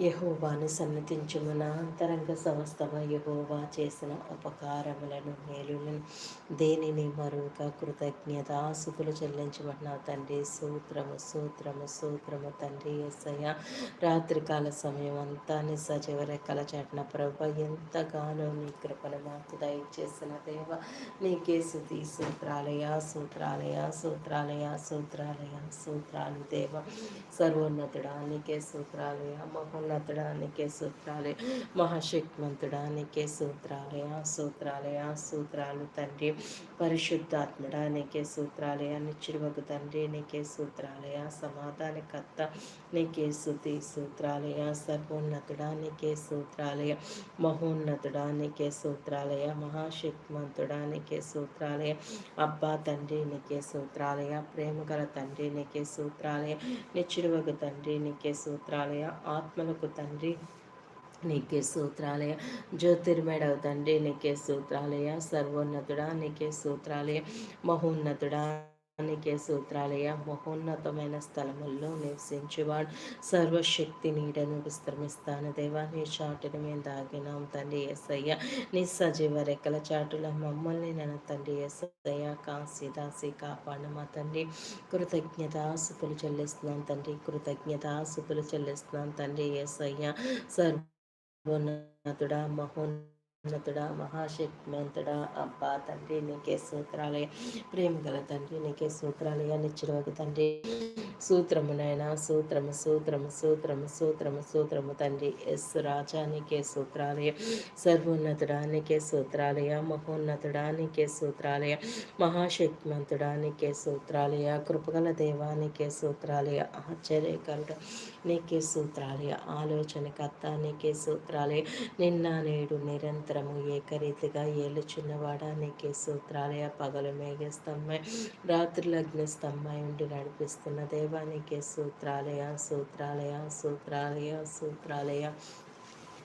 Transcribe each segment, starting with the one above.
యహోవాను సన్నతించుము. నా అంతరంగ సంస్థమ యహోవా చేసిన ఉపకారములను మేలులను దేనిని మరొక కృతజ్ఞత ఆసుకులు చెల్లించబడిన తండ్రి? సూత్రము సూత్రము సూత్రము తండ్రి ఎస్సయ్య రాత్రికాల సమయం అంతా సజీవ రెక్కల చాటిన ప్రభ ఎంతగానో నీ కృపను మాకు దయచేసిన దేవ నీకే సుతి సూత్రాలయ సూత్రాలయ సూత్రాలయ సూత్రాలయ సూత్రాలు దేవ. సర్వోన్నతుడా నీకే సూత్రాలయ మహోన్నతుడా నీకే సూత్రాలే మహాశక్తిమంతుడానికి సూత్రాలయ సూత్రాలయ సూత్రాలు తండ్రి పరిశుద్ధాత్మడానికి సూత్రాలయ నిచ్చిరువకు తండ్రి నీకే సూత్రాలయ సమాధానకర్త నీకే శుతి సూత్రాలయ సర్వోన్నతుడా నీకే సూత్రాలయ మహోన్నతుడా నీకే సూత్రాలయ మహాశక్తిమంతుడా నీకే సూత్రాలయ అబ్బా తండ్రి నీకే సూత్రాలయ ప్రేమగల తండ్రి నీకే సూత్రాలయ నిచ్చిరువకు తండ్రి నీకే సూత్రాలయ ఆత్మల పరలోకపు తండ్రి నీకే సూత్రాలయ. జ్యోతిర్మేడవ తండ్రి నీకే సూత్రాలయ. సర్వోన్నతుడా నీకే సూత్రాలయ. మహోన్నతుడా. నీకే సూత్రాలయ మహోన్నతమైన స్థలముల్లో నివసించేవాడు. సర్వశక్తి నీడను విశ్రమిస్తాను దేవా నీ చాటుని మేము దాగినాం తండ్రి ఎస్సయ్య నీ సజీవ రెక్కల చాటుల మమ్మల్ని నేను తండ్రి ఎస్సయ్య కాశీ దాసి కాపాడు మా తండ్రి. కృతజ్ఞత ఆసుపులు చెల్లిస్తున్నాం తండ్రి. కృతజ్ఞత ఆసుపులు చెల్లిస్తున్నాం తండ్రి ఎస్సయ్య సర్వోన్నతుడా మహోన్న ఉన్నతుడా? మహాశక్తిమంతుడా? అబ్బా తండ్రి నీకే సూత్రాలయ ప్రేమ గల తండ్రి నీకే సూత్రాలయ నిచ్చిరోగి తండ్రి. సూత్రము సూత్రమునైనా సూత్రము సూత్రము సూత్రము సూత్రము సూత్రము తండ్రి. ఎస్ రాజా నీకే సూత్రాలయ సర్వోన్నతుడానికే సూత్రాలయ మహోన్నతుడానికే సూత్రాలయ మహాశక్తిమంతుడానికే సూత్రాలయ కృపగల దేవానికే సూత్రాలయ ఆశ్చర్యకరుడు నీకే సూత్రాలయ ఆలోచనకర్త నీకే సూత్రాలయ నిన్న నేడు నిరంతరం నిరంతరము ఏకరీతిగా ఏలుచున్నవాడా నీకే సూత్రాలయ పగలు మేఘస్తంభై రాత్రులు అగ్నిస్తంభై ఉండి నడిపిస్తున్న దేవానికి సూత్రాలయ సూత్రాలయ సూత్రాలయ సూత్రాలయ.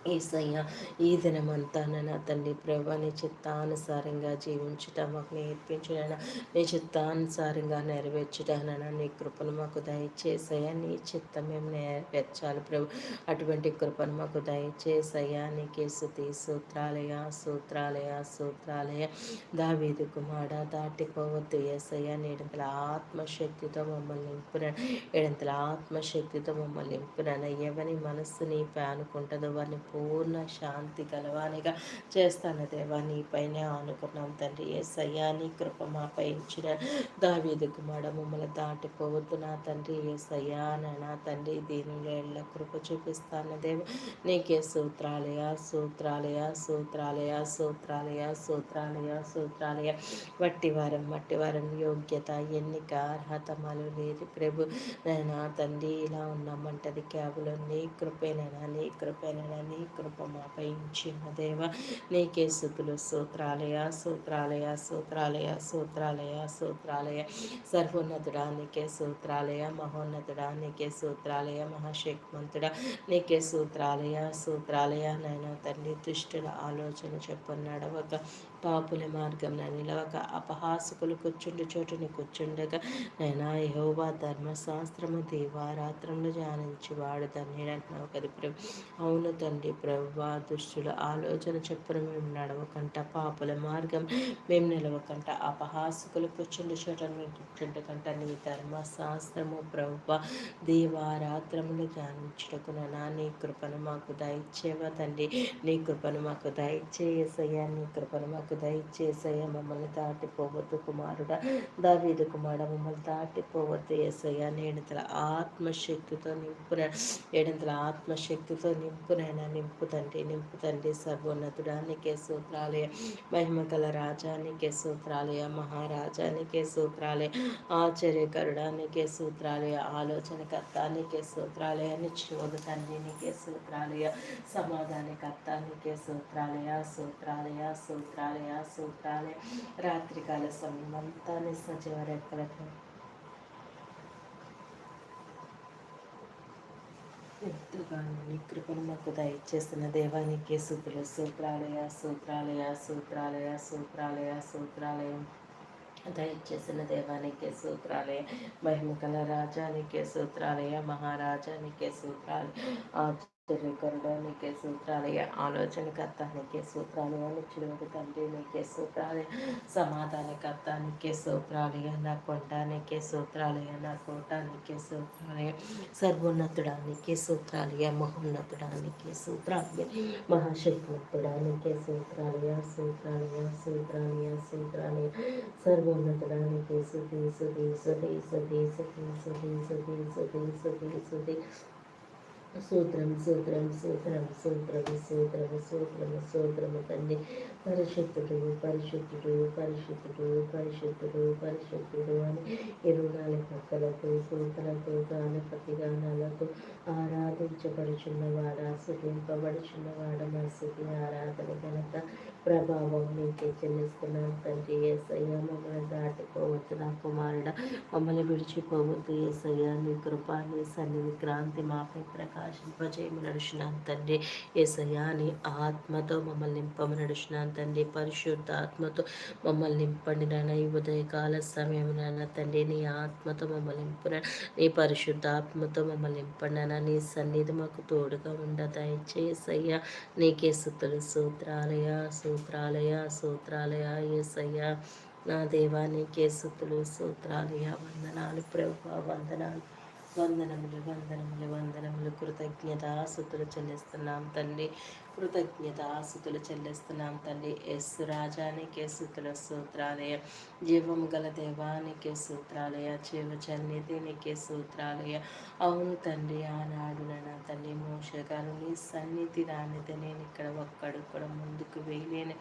ఏసయ్య ఈ దినమంతా నా తండ్రి ప్రభా నీ చిత్తానుసారంగా జీవించుట మాకు నేర్పించుడైనా నీ చిత్తానుసారంగా నెరవేర్చుటైనా? నీ కృపను మాకు దయచేసయ్యా నీ చిత్తం మేము నెరవేర్చాలి ప్రభు. అటువంటి కృపను మాకు దయచేసయ్యా నీకే సుతి సూత్రాలయ సూత్రాలయ సూత్రాలయ దావీదు కుమార దాటిపోవద్దు ఏసయ్య నీడంతల ఆత్మశక్తితో మమ్మల్ని నింపున ఏడంతల ఆత్మశక్తితో మమ్మల్ని నింపున. ఎవరి మనస్సు నీ అనుకుంటుందో వారిని పూర్ణ శాంతి గలవానిగా చేస్తాను దేవా. నీపైనే ఆనుకున్నాం తండ్రి ఎస్ అయ్యా నీ కృప మాపై ఇచ్చిన దావీదు కుమార మమ్మల్ని దాటిపోవద్దు నా తండ్రి ఎస్ అయ్యా నా తండ్రి దీనిలో ఎళ్ళ కృప చూపిస్తాను దేవా. నీకే సూత్రాలయ సూత్రాలయ సూత్రాలయ సూత్రాలయ సూత్రాలయ సూత్రాలయ. వట్టివారం వట్టివారం యోగ్యత ఎన్నిక అర్హత మలు లేని ప్రభు. నైనా తండ్రి ఇలా ఉన్నామంటది కేవలం నీ కృపేనైనా నీ కృపేనైనా నీ కృప మాపై ఉంచిన దేవ. నీకే స్థుతులు సూత్రాలయ సూత్రాలయ సూత్రాలయ సూత్రాలయ సూత్రాలయ సర్వోన్నతుడా నీకే సూత్రాలయ మహోన్నతుడా నీకే సూత్రాలయ మహాశక్తిమంతుడా నీకే సూత్రాలయ సూత్రాలయ నైనా తండ్రి దుష్టుల ఆలోచన చెప్పన్నాడు ఒక పాపుల మార్గం నిలవక. అపహాసకులు కూర్చుండు చోటుని కూర్చుండగా నైనా యహోవా ధర్మశాస్త్రము దీవారాత్రంలో ధ్యానించి వాడు ధన్యుడంటున్నావు కదా ప్రభు. అవును తండ్రి ప్రభు దుష్టుల ఆలోచన చెప్పున మేము నడవకంట పాపుల మార్గం మేము నిలవకంట అపహాసుకులు కూర్చుండు చోటను మేము కూర్చుండకంట నీ ధర్మశాస్త్రము ప్రభు దీవారాత్రములు ధ్యానించుటకు నా నీ కృపను మాకు దయచేవా తండ్రి. నీ కృపను మాకు దయచేసయ్యా నీ కృపను మాకు దయచేసయ్యా మమ్మల్ని దాటిపోవద్దు కుమారుడ దావీదు కుమారుడ మమ్మల్ని దాటిపోవద్దు ఏసయ్య. నేడంతల ఆత్మశక్తితో నింపున ఏడంతల ఆత్మశక్తితో నింపునైనా నింపు నింపుతండి నింపుతండి సర్వోన్నతుడానికే సూత్రాలయ మహిమ గల రాజానికే సూత్రాలయ మహారాజానికే సూత్రాలయ ఆశ్చర్యకరుడానికే సూత్రాలయ ఆలోచనకర్తానికే సూత్రాలయ నిశ్చోద తండ్రి నీకే సూత్రాలయ సమాధానకర్తానికే సూత్రాలయ సూత్రాలయ సూత్రాలయ సూత్రాలయ సూత్రాలయ రాత్రికాల సమయం అంతా నిస్సజీవ రెక్కలతో ఎంతగానో నీ కృపను మాకు దయచేస్తున్న దేవానికి శుద్ధులు సూత్రాలయ సూత్రాలయ సూత్రాలయ సూత్రాలయ సూత్రాలయం. దయచేసిన దేవానికి సూత్రాలయ మహిమకల రాజానికి సూత్రాలయ మహారాజానికి సూత్రాలయ. ఆశ్చర్యకరుడు నీకే సూత్రాలయ ఆలోచనకర్త నీకే సూత్రాలయ నిచ్చుడు తండ్రి నీకే సూత్రాలయ సమాధానకర్త నీకే సూత్రాలయ నా కొండ నీకే సూత్రాలయ నా కోట నీకే సూత్రాలయ సర్వోన్నతుడా నీకే సూత్రాలయ మహోన్నతుడా నీకే సూత్రాలయ మహాశక్తివంతుడా నీకే సూత్రాలయ సూత్రాలయ సూత్రాలయ సూత్రాలయ సర్వోన్నతుడా నీకే సుధీ సుధీ సుధీ సుధీ సుధీ సుధీ సుధీ సుధీ సుధీ సుధీ సూత్రం సూత్రం సూత్రం సూత్రం సూత్రం సూత్రం సూత్రము తండ్రి పరిశుద్ధుడు పరిశుద్ధుడు పరిశుద్ధుడు పరిశుద్ధుడు పరిశుద్ధుడు అని ఇరుగాలి పక్కలకు సూతలతో గానపతి గానాలతో ఆరాధించబడుచున్నవాడ సుఖింపబడుచున్నవాడ మనసుకి ఆరాధన ఘనత ప్రభావం నీకే చెల్లిస్తున్నాను తండ్రి ఏసయ్య మమ్మల్ని దాటిపోవద్దు నా కుమారుడ. మమ్మల్ని విడిచిపోవద్దు ఏసయ్య. నీ కృప నీ సన్నిధి క్రాంతి మాపై ప్రకాశింపజేయమని నడుచున్నాను తండ్రి. ఏసయ్య నీ ఆత్మతో మమ్మల్ని నింపమని నడుచున్నాను తండ్రి. పరిశుద్ధ ఆత్మతో మమ్మల్ని నింపండి నాన్న ఈ ఉదయకాల సమయం నాన్న తండ్రి. నీ ఆత్మతో మమ్మల్ని నింపున నీ పరిశుద్ధ ఆత్మతో మమ్మల్ని నింపండి నీ సన్నిధి మాకు తోడుగా ఉండ దయచేసయ్యా నీకే సుతులు సూత్రాలయ సూత్రాలయ సూత్రాలయ ఏసయ్య నా దేవానికి సుతులు సూత్రాలయ వందనాలు ప్రభు వందనాలు. వందనములు వందనములు వందనములు కృతజ్ఞత సుతులు చెల్లిస్తున్నాం తండ్రి కృతజ్ఞత చెల్లిస్తున్నాం తండ్రి ఎస్ రాజానికే సుతుల సూత్రాలయ జీవము గల దేవానికే సూత్రాలయ జీవ చన్నిధినికే సూత్రాలయ. అవును తండ్రి ఆనాడు నా తండ్రి మోసగారు నీ సన్నిధి రానిది నేను ఇక్కడ ఒక్కడు కూడా ముందుకు వేయలేను.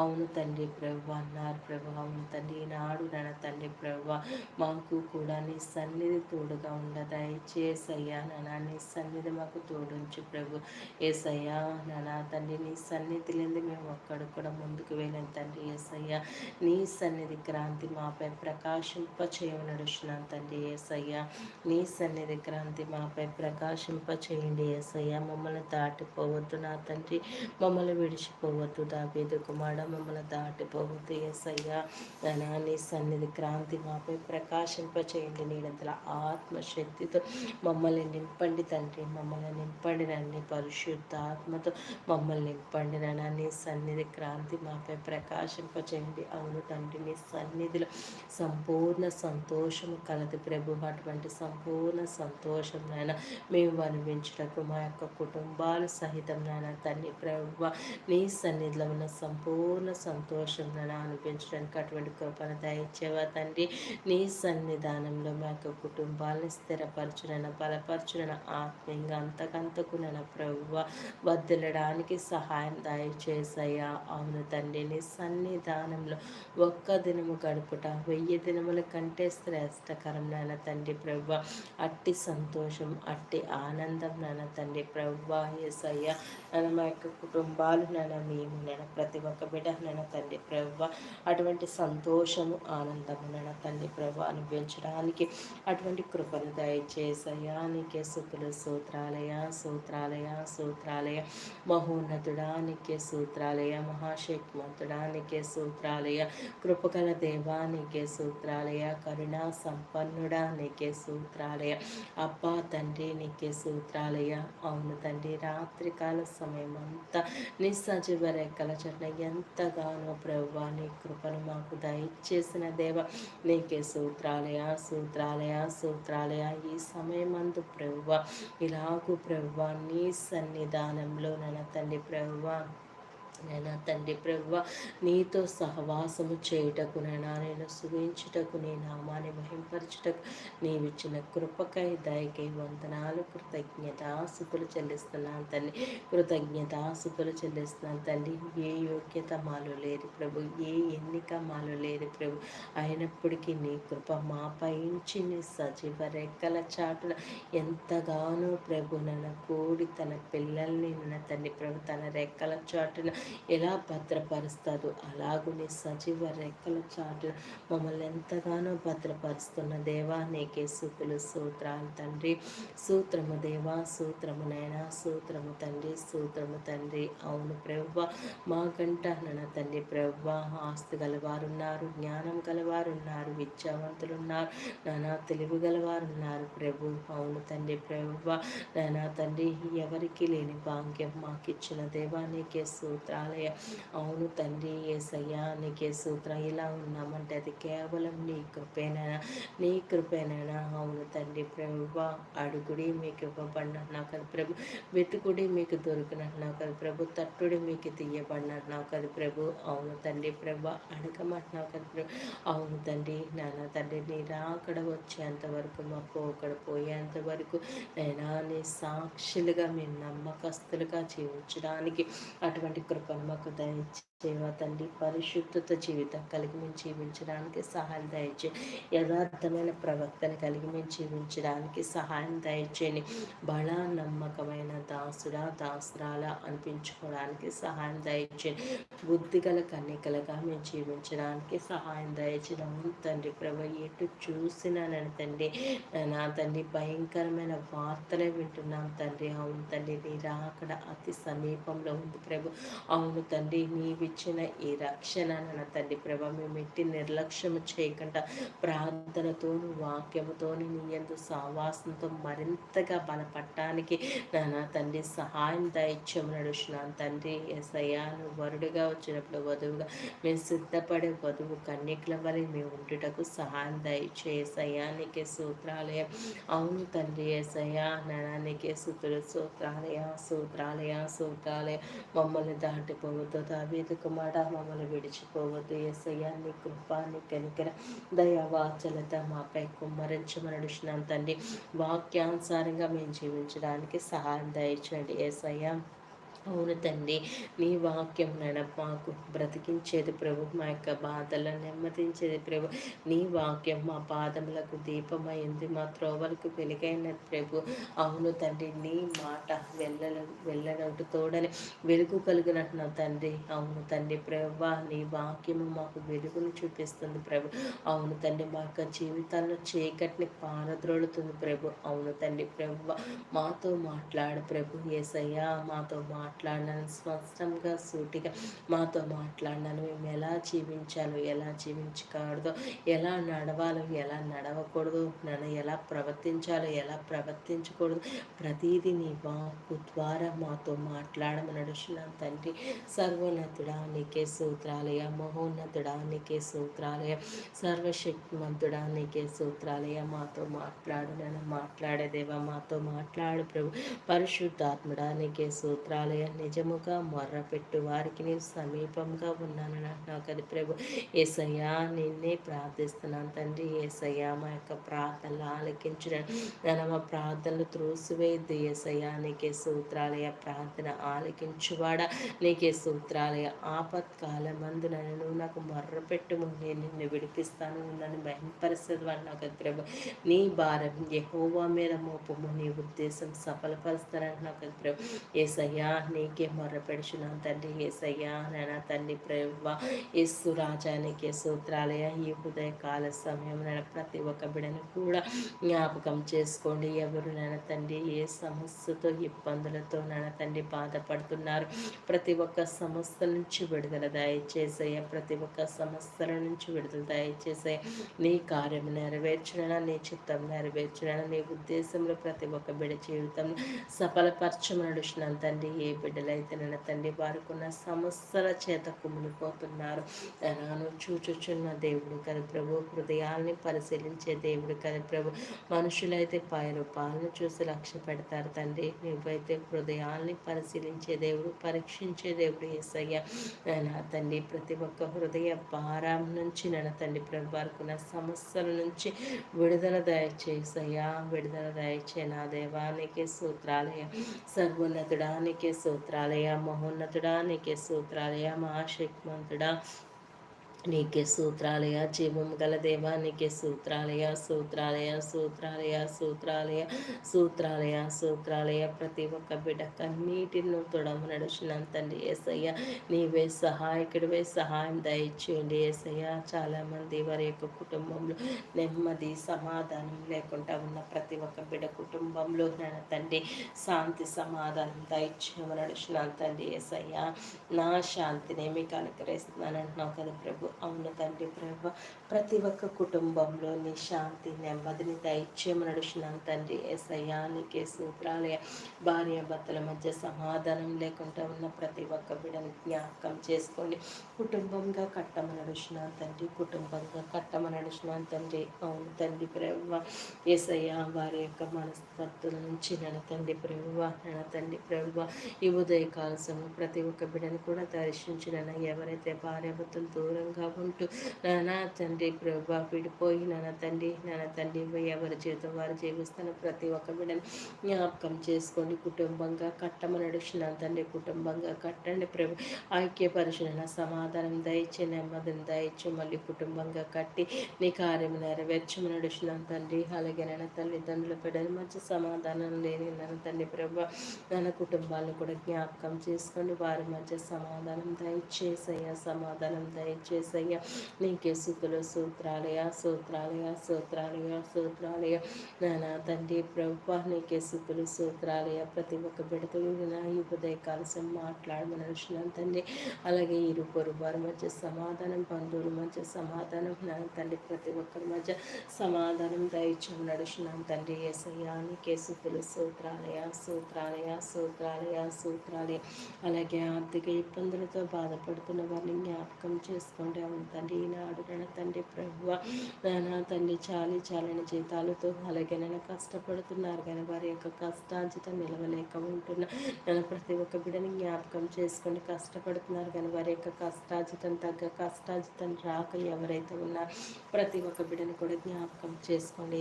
అవును తండ్రి ప్రభు అన్నారు ప్రభు అవును తండ్రి ఈనాడు నన్న తండ్రి ప్రభు మాకు కూడా నీ సన్నిధి తోడుగా ఉండదు చేసయ్యా నాన్న నీ సన్నిధి మాకు తోడుంచు ప్రభు. ఏసయ్యా నాన్న తండ్రి నీ సన్నిధి లేదు మేము ఒక్కడు కూడా ముందుకు వెళ్ళాం తండ్రి ఏసయ్య నీ సన్నిధి క్రాంతి మాపై ప్రకాశింప చేయమని నడుస్తున్నాను తండ్రి ఏసయ్య నీ సన్నిధి క్రాంతి మాపై ప్రకాశింప చేయండి ఏసయ్య మమ్మల్ని దాటిపోవద్దు నా తండ్రి. మమ్మల్ని విడిచిపోవద్దు దాబేదు కుమార మమ్మల్ని దాటిపోవద్దు ఏసయ్య నా నీ సన్నిధి క్రాంతి మాపై ప్రకాశింప చేయండి నీడంతల ఆత్మశక్తితో మమ్మల్ని నింపండి తండ్రి. మమ్మల్ని నింపండి రండి పరిశుద్ధ ఆత్మతో మమ్మల్ని నింపండి నాన్న నీ సన్నిధి క్రాంతి మాపై ప్రకాశింపచేయండి. అవును తండ్రి నీ సన్నిధిలో సంపూర్ణ సంతోషము కలదు ప్రభు. అటువంటి సంపూర్ణ సంతోషం నాయన మేము అనుభవించటకు మా యొక్క కుటుంబాలు సహితం నాయన తండ్రి ప్రభు నీ సన్నిధిలో ఉన్న సంపూర్ణ సంతోషం నాయన అనిపించడానికి అటువంటి కృపను దయచేవా తండ్రి. నీ సన్నిధానంలో మా యొక్క కుటుంబాలను స్థిరపరచునైనా బలపరచునైనా ఆత్మీయంగా అంతకంతకు నైనా ప్రభు వదిలడానికి వారికి సహాయం దయచేసయ్యా అవును తండ్రి నీ సన్నిధానంలో ఒక్క దినము గడుపుట వెయ్యి దినముల కంటే శ్రేష్టకరం నాన్న తండ్రి ప్రవ్వ. అట్టి సంతోషం అట్టి ఆనందం నాన్న తండ్రి ప్రవ్వ. ఏసయ్య నన్ను మా యొక్క కుటుంబాలు నాన్న మేము నేను ప్రతి ఒక్క బిడ్డ నాన్న తండ్రి ప్రవ్వ. అటువంటి సంతోషము ఆనందము నాన్న తండ్రి ప్రవ్వ అనుభవించడానికి అటువంటి కృపను దయచేసయ్యా. నీకే సుతులు సూత్రాలయ సూత్రాలయ సూత్రాలయ. మహో మహోన్నతుడానికి సూత్రాలయ మహాశక్తివంతుడానికి సూత్రాలయ కృపకల దేవానికి సూత్రాలయ కరుణా సంపన్నుడా సంపన్నుడానికి సూత్రాలయ అబ్బా తండ్రి నీకే సూత్రాలయ అవును తండ్రి రాత్రికాల సమయం అంతా నిస్సజీవ రెక్కల చట్ల ఎంతగానో ప్రభు నీ కృపను మాకు దయచేసిన దేవ నీకే సూత్రాలయ సూత్రాలయ సూత్రాలయ ఈ సమయమందు ప్రభువ ఇలాగు ప్రభువ నీ సన్నిధానంలో నన్న తండ్రి ప్రభువా నైనా తండ్రి ప్రభు నీతో సహవాసము చేయుటకు నైనా నేను సుగించుటకు నీ నామాన్ని మహింపరచుటకు నీవిచ్చిన కృపకై దయకై వందనాలు. కృతజ్ఞతాసుతులు చెల్లిస్తున్నాను తల్లి కృతజ్ఞతాసుతులు చెల్లిస్తున్నాను తల్లి. ఏ యోగ్యత మాలో లేదు ప్రభు ఏ ఎన్నిక మాలో లేదు ప్రభు. అయినప్పటికీ నీ కృప మాపై నీ సజీవ రెక్కల చాటున ఎంతగానో ప్రభు నన్న కోడి తన పిల్లల్ని నన్న తండ్రి ప్రభు తన రెక్కల చాటున ఎలా భద్రపరుస్తాదో అలాగునే సజీవ రెక్కల చాటు. మమ్మల్ని ఎంతగానో భద్రపరుస్తున్న దేవా నీకే సూతులు. సూత్రాలు తండ్రి. సూత్రము దేవా సూత్రము నైనా సూత్రము తండ్రి సూత్రము తండ్రి. అవును ప్రవ్వ మా గంట నన్న తండ్రి ప్రవ్వ. ఆస్తి గలవారున్నారు జ్ఞానం గలవారున్నారు విద్యావంతులున్నారు నానా తెలివి గలవారున్నారు ప్రభు. అవును తండ్రి ప్రవ్వ నానా తండ్రి ఎవరికి లేని భాగ్యం మాకిచ్చిన దేవానికే సూత్రాలయ అవును తండ్రి ఏసయ్యా నీకే సూత్రం ఇలా ఉన్నామంటే అది కేవలం నీ కృపేనైనా నీ కృపేనైనా? అవును తండ్రి ప్రభు అడుగుడి మీకు ఇవ్వబడినట్టు కదా ప్రభు వెతుకుడి మీకు దొరికినట్టు కదా ప్రభు తట్టుడి మీకు తీయబడినట్టు కదా ప్రభు అవును తండ్రి ప్రభు అడగమంటున్నావు కదా ప్రభు. అవును తండ్రి నాన్న తండ్రి నీ రాకడ వచ్చేంత వరకు మాకు అక్కడ పోయేంత వరకు నైనా నీ సాక్షులుగా మీ నమ్మకస్తులుగా జీవించడానికి అటువంటి కృప మాకు దయచి దేవా తండ్రి పరిశుద్ధత జీవితం కలిగి మేము జీవించడానికి సహాయం దయచే. యథార్థమైన ప్రవక్తను కలిగి మేము జీవించడానికి సహాయం దయచేని బల నమ్మకమైన దాసుడా దాసురాల అనిపించుకోవడానికి సహాయం దయచేని బుద్ధిగల కన్నికలుగా మేము జీవించడానికి సహాయం దయచేయడం తండ్రి ప్రభు ఎటు చూసినానని తండ్రి నా తండ్రి భయంకరమైన వార్తలే వింటున్నాం తండ్రి. అవును తండ్రి నీ రాకడ అతి సమీపంలో ఉంది ప్రభు. అవును తండ్రి నీవి ఇచ్చిన ఈ రక్షణ నా తండ్రి ప్రభ మేము ఎట్టి నిర్లక్ష్యం చేయకుండా ప్రార్థనతోను వాక్యముతోని నీ ఎందు సావాసంతో మరింతగా బలపడటానికి నా తండ్రి సహాయం దయత్యం నడుచున్నాను. తండ్రి ఎసయాను వరుడుగా వచ్చినప్పుడు వధువుగా మేము సిద్ధపడే వధువు కన్యకుల వలె మేము ఉండుటకు సహాయం దయచేసయానికి సూత్రాలయం అవును తండ్రి ఏసయ్యా నానానికి సూత్రుడు సూత్రాలయ సూత్రాలయ సూత్రాలయ మమ్మల్ని దాటిపోవద్దు అవి మాట మమ్మల్ని విడిచిపోవద్దు. ఏసయ్యా నీ కృప నీ కనికర దయావాచలత మాపై కుమ్మరించమని నడుచున్నాం తండ్రి. వాక్యానుసారంగా మేము జీవించడానికి సహాయం దయచండి ఏసయ్యా అవును తండ్రి. నీ వాక్యం నడ మాకు బ్రతికించేది ప్రభు మా యొక్క బాధలను నెమ్మదించేది ప్రభు. నీ వాక్యం మా పాదములకు దీపమైంది మా త్రోవలకు వెలుగైన ప్రభు. అవును తండ్రి నీ మాట వెళ్ళల వెళ్ళనట్టు తోడని వెలుగు కలిగినట్టు నా తండ్రి. అవును తండ్రి ప్రభు నీ వాక్యము మాకు వెలుగును చూపిస్తుంది ప్రభు. అవును తండ్రి మా యొక్క జీవితాల్లో చీకటిని పారద్రోలుతుంది ప్రభు. అవును తండ్రి ప్రభు మాతో మాట్లాడు ప్రభు. ఏసయ్యా మాతో మాట్లాడు. మాట్లాడినాను స్పష్టంగా సూటిగా మాతో మాట్లాడినాను. మేము ఎలా జీవించాలో ఎలా జీవించకూడదో ఎలా నడవాలో ఎలా నడవకూడదు నన్ను ఎలా ప్రవర్తించాలో ఎలా ప్రవర్తించకూడదు ప్రతిదీ నీ వాక్కు ద్వారా మాతో మాట్లాడమని నడుచున్నాను తండ్రి. సర్వోన్నతుడా నీకే సూత్రాలయ మహోన్నతుడా నీకే సూత్రాలయ సర్వశక్తిమంతుడా నీకే సూత్రాలయ. మాతో మాట్లాడు నన్ను మాట్లాడేదేవా మాతో మాట్లాడు ప్రభు. పరిశుద్ధాత్ముడా నీకే సూత్రాలయ నిజముగా మొర్రపెట్టు వారికి నేను సమీపంగా ఉన్నాను. అంటున్నావు కదా ప్రభు ఏసయ్యా నిన్నే ప్రార్థిస్తున్నాను తండ్రి. ఏసయ్యా మా యొక్క ప్రార్థనలు ఆలకించడం నేను మా ప్రార్థనలు త్రోసివేయద్దు. ఏసయ్యా నీకే సూత్రాలయ ప్రార్థన ఆలకించువాడ? నీకే సూత్రాలయ ఆపత్కాల మందు నన్ను నాకు మొర్రపెట్టుము నేను నిన్ను విడిపిస్తాను. నన్ను భయంపరిస్తుంది అన్నావు కదా ప్రభు. నీ భారం ఎహోవా మీద మోపము. నీ ఉద్దేశం సఫలపరుస్తానంటున్నావు కదా ప్రభు. ఏసయ్యా నీకే మొర్రపెడుచున్నాను తండ్రి ఏసయ్యా నాయన తండ్రి ప్రేమ యేసు రాజానికి సూత్రాలయ ఈ కాల సమయం నేను ప్రతి ఒక్క బిడను కూడా జ్ఞాపకం చేసుకోండి. ఎవరు నాయన తండ్రి ఏ సమస్యతో ఇబ్బందులతో నాయన తండ్రి బాధపడుతున్నారు? ప్రతి ఒక్క సమస్య నుంచి విడుదల దయచేసయ్య. ప్రతి ఒక్క సమస్యల నుంచి విడుదల దయచేసే నీ కార్యం నెరవేర్చిన నీ చిత్తం నెరవేర్చిన నీ ఉద్దేశంలో ప్రతి ఒక్క బిడ జీవితం సఫలపరచమని తండ్రి ఏ బిడ్డలైతే నన్న తండ్రి వారుకున్న సమస్యల చేత కుమిలిపోతున్నారు నాను చూచుచున్న దేవుడు కదా ప్రభు హృదయాల్ని పరిశీలించే దేవుడు కదా ప్రభు మనుషులైతే పై రూపాలను చూసి లక్ష్య పెడతారు తండ్రి. నువ్వైతే హృదయాల్ని పరిశీలించే దేవుడు పరీక్షించే దేవుడు ఏసయ్య. నా తండ్రి ప్రతి ఒక్క హృదయ భారం నుంచి నన్న తండ్రి ప్రభు వారుకున్న సమస్యల నుంచి విడుదల దయచేసయ్యా. విడుదల దయచే నా దేవానికి సూత్రాలయ సర్వోన్నతుడానికి సూత్రాలయ మహోన్నతుడా నీకే సూత్రాలయ మహాశక్తిమంతుడా నీకే సూత్రాలయ జీవం గల దేవా నీకే సూత్రాలయ సూత్రాలయ సూత్రాలయ సూత్రాలయ సూత్రాలయ సూత్రాలయ. ప్రతి ఒక్క బిడ్డ కన్నీటిని తొడము నడుచినంతండి ఏసయ్య. నీవే సహాయకుడివే సహాయం దయచేయండి ఏసయ్య. చాలామంది వారి యొక్క కుటుంబంలో నెమ్మది సమాధానం లేకుండా ఉన్న ప్రతి ఒక్క బిడ్డ కుటుంబంలో తండ్రి శాంతి సమాధానం దయచేయమని నడుచున్నాను తండ్రి ఏసయ్య. నా శాంతిని మీకు అనుకరిస్తున్నాను అంటున్నావు కదా ప్రభు. అవును తండ్రి ప్రభ. ప్రతి ఒక్క కుటుంబంలో నీ శాంతి నెమ్మదిని దయచేయమని నడుచున్నాను తండ్రి. ఎసయానికి సూత్రాలయ భార్య భర్తల మధ్య సమాధానం లేకుండా ఉన్న ప్రతి ఒక్క బిడని జ్ఞాపకం చేసుకోండి. కుటుంబంగా కట్టమని నడుచున్నాను తండ్రి. కుటుంబంగా కట్టమని నడుచున్నాను తండ్రి. అవును తండ్రి ప్రభ. ఏసయ్య వారి యొక్క మనస్తత్తుల నుంచి నన్న తండ్రి ప్రభు నన్న తండ్రి ప్రభు. ఈ ఉదయకాల సమయం ప్రతి ఒక్క బిడని కూడా దర్శించిన ఎవరైతే భార్యాభర్తలు దూరంగా ఉంటూ నా తండ్రి ప్రభా విడిపోయి నాన్న తండ్రి నాన్న తండ్రి ఎవరి జీవితం వారు జీవిస్తున్న ప్రతి ఒక్క బిడ్డను జ్ఞాపకం చేసుకోండి. కుటుంబంగా కట్టమని నడుచున్న తండ్రి కుటుంబంగా కట్టండి ప్రభు. ఐక్యపరిచిన సమాధానం దయచే నెమ్మదిని దయచు మళ్ళీ కుటుంబంగా కట్టి నీ కార్యం నెరవేర్చమని నడుచున్నాం తండ్రి అలాగే నన్న తల్లిదండ్రుల బిడ్డల మధ్య సమాధానం లేని నన్న తండ్రి ప్రభు నన్న కుటుంబాలను కూడా జ్ఞాపకం చేసుకోండి. వారి మధ్య సమాధానం దయచేసయ్యా సమాధానం దయచేసి సూత్రాలయ నీకే స్థుతులు సూత్రాలయ సూత్రాలయ సూత్రాలయ సూత్రాలయ నానా తండ్రి ప్రభు నీకే స్థుతులు సూత్రాలయ ప్రతి ఒక్క బిడత నా ఈ ఉదయ కాలసం మాట్లాడమని అనుషులను తండ్రి అలాగే ఇరు పొరు వారి మధ్య సమాధానం బంధువుల మధ్య సమాధానం నా తండ్రి ప్రతి ఒక్కరి మధ్య సమాధానం దయచం నడుచున్నాను తండ్రి ఏసయ్యా నీకే స్థుతులు సూత్రాలయ సూత్రాలయ సూత్రాలయ సూత్రాలయ అలాగే ఆర్థిక ఇబ్బందులతో బాధపడుతున్న వారిని జ్ఞాపకం చేసుకోండి అవును తండ్రి ఈనాడు నన్ను తండ్రి ప్రభు నా తండ్రి చాలి చాలని జీతాలతో అలాగే నన్ను కష్టపడుతున్నారు కానీ వారి యొక్క కష్టాంజితం నిలవలేక ఉంటున్న. నన్ను ప్రతి ఒక్క బిడ్డని జ్ఞాపకం చేసుకొని కష్టపడుతున్నారు కానీ వారి యొక్క కష్టాజితం తగ్గ కష్టాజితం రాక ఎవరైతే ఉన్నారో ప్రతి ఒక్క బిడ్డని కూడా జ్ఞాపకం చేసుకోండి.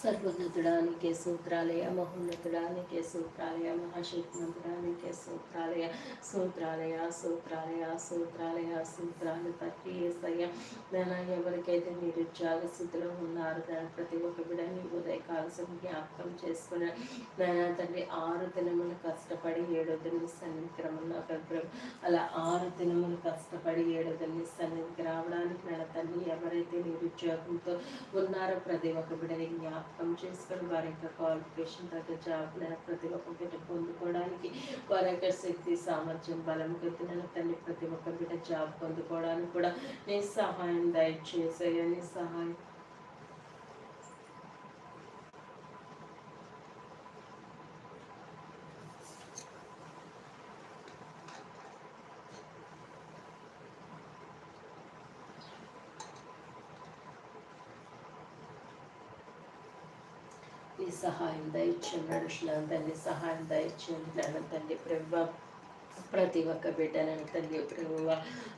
ఏసయ్యా నీకే సూత్రాలయ సర్వోన్నతుడానికి సూత్రాలయ మహోన్నతుడానికి సూత్రాలయ సూత్రాలయ సూత్రాలయ సూత్రాలయ సూత్రాలయ సూత్రాలు తట్టి ఏసయ్య. ఎవరికైతే నిరుద్యోగ స్థితిలో ఉన్నారు దాని ప్రతి ఒక్క బిడని ఉదయకాలసం జ్ఞాపకం చేసుకున్న నైనా తండ్రి ఆరు దినములు కష్టపడి ఏడో దిన సన్నిధిక్రమంలో అలా ఆరు దినములు కష్టపడి ఏడో దిన సన్నిధికి రావడానికి నా తండ్రి ఎవరైతే నిరుద్యోగంతో ఉన్నారో ప్రతి ఒక్క బిడని జ్ఞాపకం జ్ఞాపకం చేసుకొని వారి యొక్క క్వాలిఫికేషన్ తగ్గ జాబ్ ప్రతి ఒక్క బిడ్డ పొందుకోవడానికి వారి యొక్క శక్తి సామర్థ్యం బలం కొద్దిన తల్లి ప్రతి ఒక్క బిడ్డ జాబ్ పొందుకోవడానికి కూడా నీ సహాయం దయచేసాయని నీ సహాయం నీ సహాయం దయచేయండి. నడుచున్నాను తండ్రి సహాయం దయచేయండి. నాన్న తండ్రి ప్రభు ప్రతి ఒక్క బిడ్డ నన్ను తండ్రి ప్రభు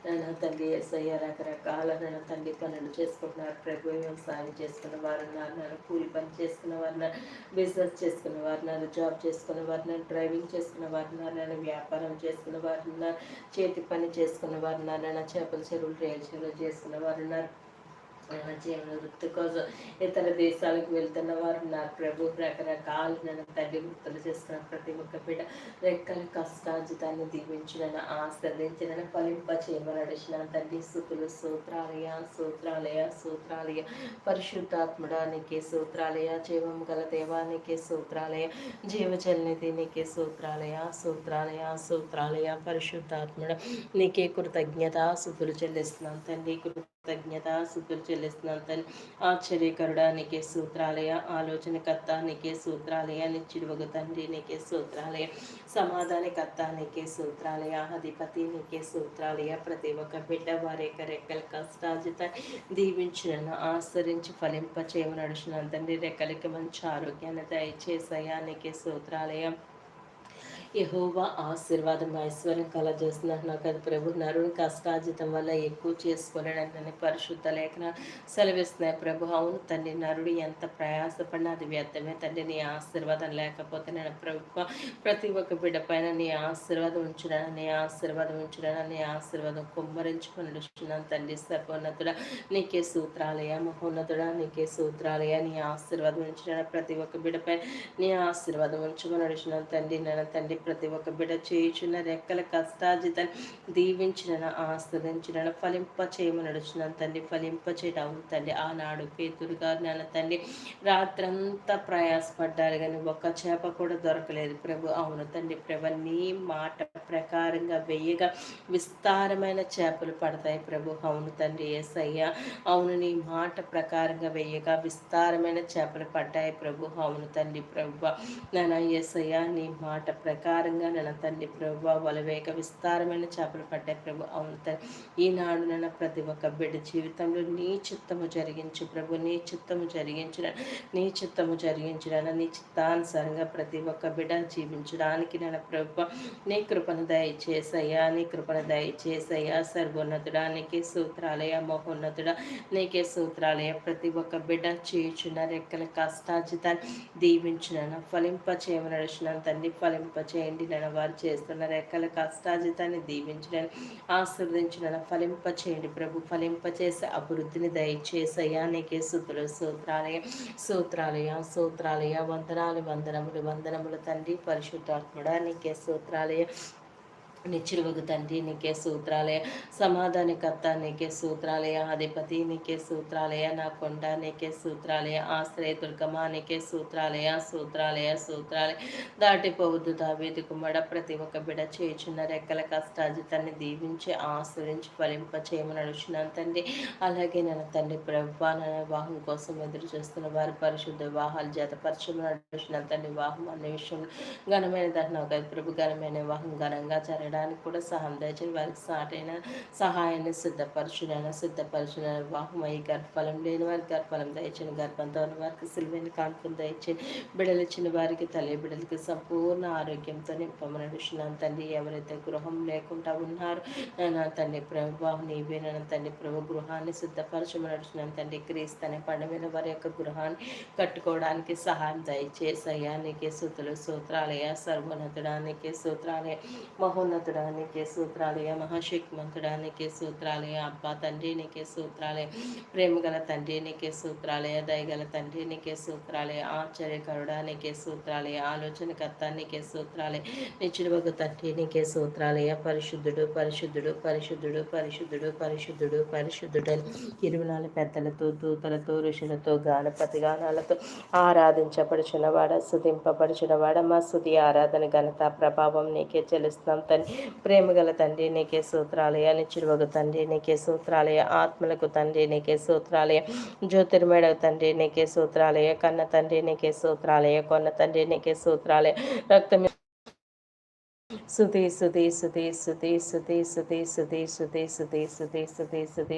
నన్న తండ్రి ఎస్ఐ రకరకాల నన్ను తండ్రి పనులు చేసుకుంటున్నారు. ప్రభు వ్యవసాయం చేసుకున్న వారు నాన్న కూలి పని చేసుకున్న వారు బిజినెస్ చేసుకున్న వారు నన్ను జాబ్ చేసుకున్న వారు నన్ను డ్రైవింగ్ చేసుకున్న వారు నన్ను వ్యాపారం చేసుకున్న వారు చేతి పని చేసుకున్న వారు ఉన్నారు చేపల చెరువులు రేలు చెరువులు చేసుకున్న వారు ఉన్నారు జీవన వృత్తి కోసం ఇతర దేశాలకు వెళ్తున్న వారు నా ప్రభు రకరకాల నన్ను తల్లి వృత్తులు చేస్తున్న ప్రతి ఒక్క బిడ్డ రెక్కల కష్టాజితాన్ని దీవించినను ఆశ్రదించినను ఫలింప చేయమనడిచిన తల్లి సుతులు సూత్రాలయ సూత్రాలయ సూత్రాలయ పరిశుద్ధాత్ముడానికి సూత్రాలయ జీవం గల దేవానికి సూత్రాలయ జీవచలనిధి సూత్రాలయ సూత్రాలయ సూత్రాలయ పరిశుద్ధాత్ముడ నీకే కృతజ్ఞత సుతులు చెల్లిస్తున్నాను. తండ్రి కృతజ్ఞత సుతులు చెల్లిస్తున్నాను ఆశ్చర్యకరుడ ఆశ్చర్యకరుడా నీకే సూత్రాలయ ఆలోచనకర్త నీకే సూత్రాలయ నిచ్చిడువగు తండ్రి నీకే సూత్రాలయ సమాధానకర్త నీకే సూత్రాలయ అధిపతి నీకే సూత్రాలయ ప్రతి ఒక్క బిడ్డ వారి యొక్క రెక్కల కష్టాజిత దీవించిన ఆశ్రయించి ఫలింప చేయమని నడుచున్నాను తండ్రి రెక్కలకి మంచి ఆరోగ్యాన్ని దయచేసయా నీకే సూత్రాలయం. యహోవా ఆశీర్వాదం ఐశ్వర్యం కలజేస్తున్నారు నాకు అది ప్రభు నరుని కష్టాజితం వల్ల ఎక్కువ చేసుకోలేడని పరిశుద్ధ లేఖన సెలవిస్తున్నాయి ప్రభు. అవును తండ్రి నరుడు ఎంత ప్రయాసపడినా అది వ్యర్థమే తండ్రి నీ ఆశీర్వాదం లేకపోతే నేను ప్రభుత్వ ప్రతి ఒక్క బిడ్డ పైన నీ ఆశీర్వాదం ఉంచుడని నీ ఆశీర్వాదం ఉంచుడని నీ ఆశీర్వాదం కుమ్మరించుకొని నడుస్తున్నాను తండ్రి సర్వోన్నతుడ నీకే సూత్రాలయ మహోన్నతుడ నీకే సూత్రాలయ. నీ ఆశీర్వాదం ఉంచిన ప్రతి ఒక్క బిడ్డపై నీ ఆశీర్వాదం ఉంచుకొని నడుచున్నాను తండ్రి నేను తండ్రి ప్రతి ఒక్క బిడ చేయుచున్న రెక్కల కష్టాజితని దీవించిన ఆస్వాదించిన ఫలింప చేయమ నడుచున్న తండ్రి ఫలింప చేయడం తండ్రి ఆనాడు పేతురు గారు నాన్న తండ్రి రాత్రంతా ప్రయాసపడ్డారు కానీ ఒక్క చేప కూడా దొరకలేదు. ప్రభు అవును తండ్రి ప్రభు నీ మాట ప్రకారంగా వెయ్యగా విస్తారమైన చేపలు పడతాయి ప్రభు. అవును తండ్రి ఏసయ్య అవును నీ మాట ప్రకారంగా వెయ్యగా విస్తారమైన చేపలు పడ్డాయి ప్రభు. అవును తండ్రి ప్రభు నాన్న ఏసయ్య నీ మాట ప్రకారంగా నన్న తండ్రి ప్రభు వలవేక విస్తారమైన చేపలు పడ్డాయి ప్రభు అవును ఈనాడు నన్న ప్రతి ఒక్క బిడ్డ జీవితంలో నీ చిత్తము జరిగించు ప్రభు నీ చిత్తము జరిగించిన నీ చిత్తము జరిగించిన నీ చిత్తానుసారంగా ప్రతి ఒక్క బిడ్డ జీవించడానికి నన్న ప్రభు నీ కృపను దయచేసయ్యా నీ కృపను దయచేసయ్యా సర్వోన్నతుడా నీకే సూత్రాలయ మహోన్నతుడా నీకే సూత్రాలయ ప్రతి ఒక్క బిడ్డ చేయుచున్న రెక్కల కష్టాజితాన్ని దీవించిన ఫలింప చేయమని నడిచిన తండ్రి ఫలింప చేయండి వారు చేస్తున్న రెక్కల కష్టాజితాన్ని దీవించిన ఆశీర్వదించిన ఫలింప చేయండి ప్రభు. ఫలింప చేసే అభివృద్ధిని దయచేసయ్యా. నీకే సూతులు సూత్రాలయ సూత్రాలయ సూత్రాలయ. వందనాలు వందనములు వందనములు తండ్రి పరిశుద్ధాత్ముడా. నీకే సూత్రాలయ నిచ్చిరువగు తండ్రి నీకే సూత్రాలయ. సమాధానికర్త నీకే సూత్రాలయ. అధిపతి నీకే సూత్రాలయ. నా కొండ నీకే సూత్రాలయ. ఆశ్రయ దుర్గమా నీకే సూత్రాలయ. సూత్రాలయ సూత్రాలయ. దాటిపోవద్దు దావేది కుమ్మడ. ప్రతి ఒక్క బిడ చేయుచున్న రెక్కల కష్టాజితాన్ని దీవించి ఆశ్రయించి ఫలింప చేయమని నడుచున్నాను తండ్రి అలాగే నన్ను తండ్రి ప్రభా వివాహం కోసం ఎదురు చూస్తున్న వారి పరిశుద్ధ వివాహాలు జతపరచమని నడుచున్నాను తండ్రి వివాహం అనే విషయంలో ఘనమైన దహనం ప్రభు ఘనమైన వివాహం ఘనంగా జరగడం చేయడానికి కూడా సహాయం దయచేసి వారికి సాటైన సహాయాన్ని సిద్ధపరచున సిద్ధపరచున వివాహమై గర్భఫలం లేని వారికి గర్భఫలం దయచేని గర్భంతో ఉన్న వారికి సిలువైన కాన్పును దయచేని బిడలు ఇచ్చిన వారికి తల్లి బిడలకి సంపూర్ణ ఆరోగ్యంతో నింపమనడుచున్నాను తండ్రి ఎవరైతే గృహం లేకుండా ఉన్నారు నా తండ్రి ప్రభు నీవే నన్ను తండ్రి ప్రభు గృహాన్ని సిద్ధపరచమనడుచున్నాను తండ్రి క్రీస్తనే పండుగ వారి యొక్క గృహాన్ని కట్టుకోవడానికి సహాయం దయచేసయ్యా నీకే సూతులు సూత్రాలయ సర్వోన్నతుడానికి సూత్రాలయ మహోన్నత మహోన్నతుడా నీకే సూత్రాలయ మహాశక్తిమంతుడా నీకే సూత్రాలయ అబ్బా తండ్రి నీకే సూత్రాలయ ప్రేమగల తండ్రి నీకే సూత్రాలయ దయగల తండ్రి నీకే సూత్రాలయ ఆశ్చర్యకరుడా నీకే సూత్రాలయ ఆలోచనకర్త నీకే సూత్రాలయ నిచ్చుడువగు తండ్రి నీకే సూత్రాలయ పరిశుద్ధుడు పరిశుద్ధుడు పరిశుద్ధుడు పరిశుద్ధుడు పరిశుద్ధుడు పరిశుద్ధుడు ఇరవై నాలుగు పెద్దలతో దూతలతో ఋషులతో గానపతి గానాలతో ఆరాధించబడుచున్నవాడ సుధింపబడుచున్నవాడ మా సుధి ఆరాధన ఘనత ప్రభావం నీకే చెల్లిస్తున్నాం తండ్రి. ప్రేమగల తండ్రి నీకే సూత్రాలయ నిచ్చిరువగు తండ్రి నీకే సూత్రాలయ ఆత్మలకు తండ్రి నీకే సూత్రాలయ జ్యోతిర్మేడ తండ్రి నీకే సూత్రాలయ కన్న తండ్రి నీకే సూత్రాలయ కొన్న తండ్రి నీకే సూత్రాలయ రక్తమి సుధీ సుధీ సుధీ సుధీ సుధీ సుధీ సుధీ సుధీ సుధీ సుధీ సుధీ సుతి